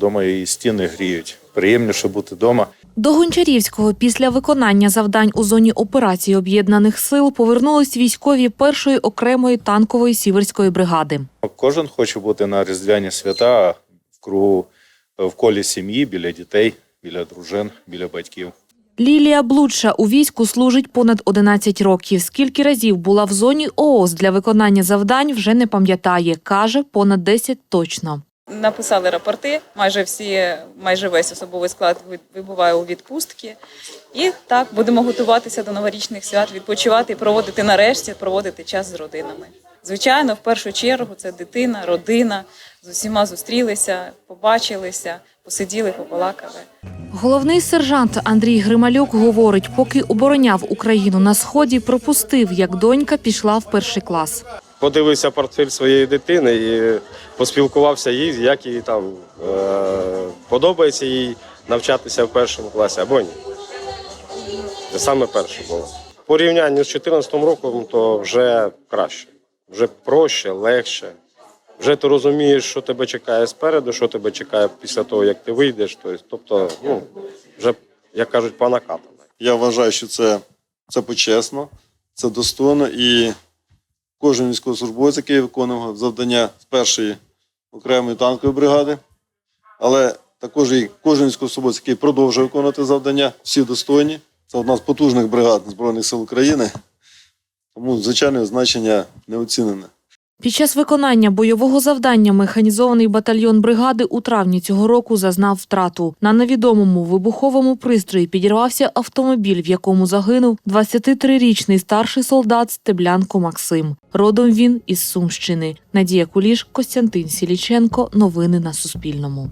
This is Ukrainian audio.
вдома і стіни гріють. Приємніше бути вдома. До Гончарівського після виконання завдань у зоні операції об'єднаних сил повернулись військові першої окремої танкової сіверської бригади. Кожен хоче бути на різдвяні свята в кругу в колі сім'ї, біля дітей, біля дружин, біля батьків. Лілія Блудша у війську служить понад 11 років. Скільки разів була в зоні ООС для виконання завдань, вже не пам'ятає. Каже, понад 10 точно. Написали рапорти. Майже всі, майже весь особовий склад вибуває у відпустки. І так будемо готуватися до новорічних свят, відпочивати і проводити нарешті, проводити час з родинами. Звичайно, в першу чергу це дитина, родина. З усіма зустрілися, побачилися, посиділи, побалакали. Головний сержант Андрій Грималюк говорить, поки обороняв Україну на сході, пропустив, як донька пішла в перший клас. Подивився портфель своєї дитини і поспілкувався їй, як їй там е, подобається їй навчатися в першому класі або ні. Це саме перше було. Порівнянні з 2014 роком, то вже краще, вже проще, легше. Вже ти розумієш, що тебе чекає спереду, що тебе чекає після того, як ти вийдеш. Тобто, ну, вже, як кажуть, по. Я вважаю, що це, це почесно, це достойно і кожен військовослужбовець, який виконував завдання з першої окремої танкової бригади, але також і кожен військовослужбовець, який продовжує виконувати завдання, всі достойні. Це одна з потужних бригад Збройних сил України. Тому, звичайно, значення неоцінене. Під час виконання бойового завдання механізований батальйон бригади у травні цього року зазнав втрату. На невідомому вибуховому пристрої підірвався автомобіль, в якому загинув 23-річний старший солдат Стеблянко Максим. Родом він із Сумщини. Надія Куліш, Костянтин Сіліченко. Новини на Суспільному.